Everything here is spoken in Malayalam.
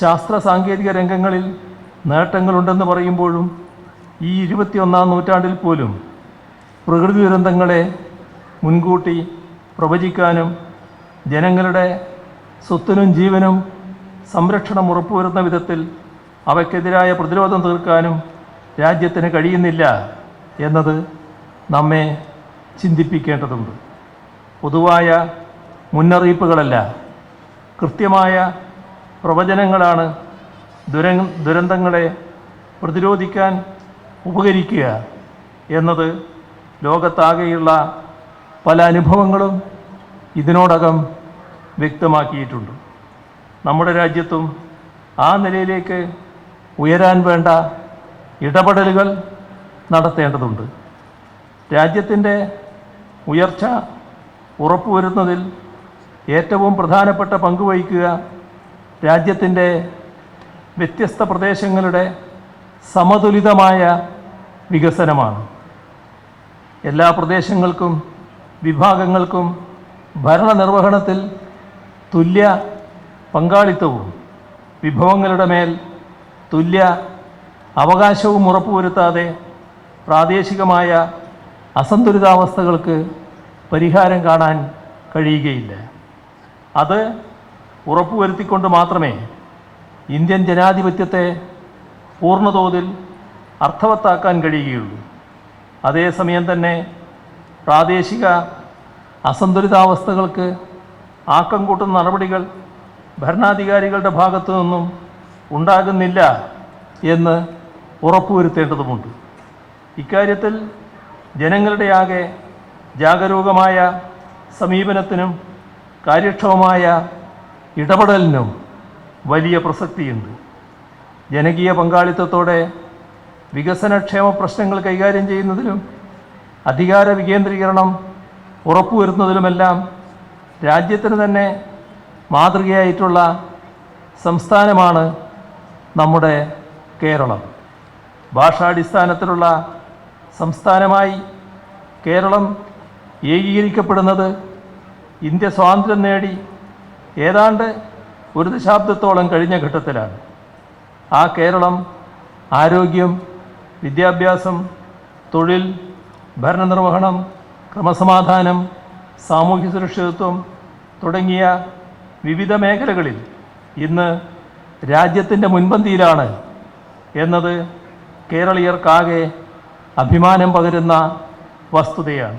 ശാസ്ത്ര സാങ്കേതിക രംഗങ്ങളിൽ നേട്ടങ്ങളുണ്ടെന്ന് പറയുമ്പോഴും ഈ ഇരുപത്തിയൊന്നാം നൂറ്റാണ്ടിൽ പോലും പ്രകൃതി ദുരന്തങ്ങളെ മുൻകൂട്ടി പ്രവചിക്കാനും ജനങ്ങളുടെ സ്വത്തിനും ജീവനും സംരക്ഷണം ഉറപ്പുവരുന്ന വിധത്തിൽ അവയ്ക്കെതിരായ പ്രതിരോധം തീർക്കാനും രാജ്യത്തിന് കഴിയുന്നില്ല എന്നത് നമ്മെ ചിന്തിപ്പിക്കേണ്ടതുണ്ട്. പൊതുവായ മുന്നറിയിപ്പുകളല്ല കൃത്യമായ പ്രവചനങ്ങളാണ് ദുര ദുരന്തങ്ങളെ പ്രതിരോധിക്കാൻ ഉപകരിക്കുക എന്നത് ലോകത്താകെയുള്ള പല അനുഭവങ്ങളും ഇതിനോടകം വ്യക്തമാക്കിയിട്ടുണ്ട്. നമ്മുടെ രാജ്യത്തും ആ നിലയിലേക്ക് ഉയരാൻ വേണ്ട ഇടപെടലുകൾ നടത്തേണ്ടതുണ്ട്. രാജ്യത്തിന്റെ ഉയർച്ച ഉറപ്പുവരുന്നതിൽ ഏറ്റവും പ്രധാനപ്പെട്ട പങ്ക് വഹിക്കുക രാജ്യത്തിന്റെ വ്യത്യസ്ത പ്രദേശങ്ങളുടെ സമതുലിതമായ വികസനമാണ്. എല്ലാ പ്രദേശങ്ങൾക്കും വിഭാഗങ്ങൾക്കും ഭരണനിർവഹണത്തിൽ തുല്യ പങ്കാളിത്തവും വിഭവങ്ങളുടെ മേൽ തുല്യ അവകാശവും ഉറപ്പുവരുത്താതെ പ്രാദേശികമായ അസന്തുലിതാവസ്ഥകൾക്ക് പരിഹാരം കാണാൻ കഴിയുകയില്ല. അത് ഉറപ്പുവരുത്തിക്കൊണ്ട് മാത്രമേ ഇന്ത്യൻ ജനാധിപത്യത്തെ പൂർണതോതിൽ അർത്ഥവത്താക്കാൻ കഴിയുകയുള്ളൂ. അതേസമയം തന്നെ പ്രാദേശിക അസന്തുലിതാവസ്ഥകൾക്ക് ആക്കം കൂട്ടുന്ന നടപടികൾ ഭരണാധികാരികളുടെ ഭാഗത്തു നിന്നും ഉണ്ടാകുന്നില്ല എന്ന് ഉറപ്പുവരുത്തേണ്ടതുമുണ്ട്. ഇക്കാര്യത്തിൽ ജനങ്ങളുടെ ആകെ ജാഗരൂകമായ സമീപനത്തിനും കാര്യക്ഷമമായ ഇടപെടലിനും വലിയ പ്രസക്തിയുണ്ട്. ജനകീയ പങ്കാളിത്തത്തോടെ വികസനക്ഷേമ പ്രശ്നങ്ങൾ കൈകാര്യം ചെയ്യുന്നതിലും അധികാര വികേന്ദ്രീകരണം ഉറപ്പുവരുത്തുന്നതിലുമെല്ലാം രാജ്യത്തിന് തന്നെ മാതൃകയായിട്ടുള്ള സംസ്ഥാനമാണ് നമ്മുടെ കേരളം. ഭാഷാടിസ്ഥാനത്തിലുള്ള സംസ്ഥാനമായി കേരളം ഏകീകരിക്കപ്പെടുന്നത് ഇന്ത്യ സ്വാതന്ത്ര്യം നേടി ഏതാണ്ട് ഒരു ദശാബ്ദത്തോളം കഴിഞ്ഞ ഘട്ടത്തിലാണ്. ആ കേരളം ആരോഗ്യം വിദ്യാഭ്യാസം തൊഴിൽ ഭരണനിർവഹണം ക്രമസമാധാനം സാമൂഹ്യ സുരക്ഷിതത്വം തുടങ്ങിയ വിവിധ മേഖലകളിൽ ഇന്ന് രാജ്യത്തിന്റെ മുൻപന്തിയിലാണ് എന്നത് കേരളീയർക്കാകെ അഭിമാനം പകരുന്ന വസ്തുതയാണ്.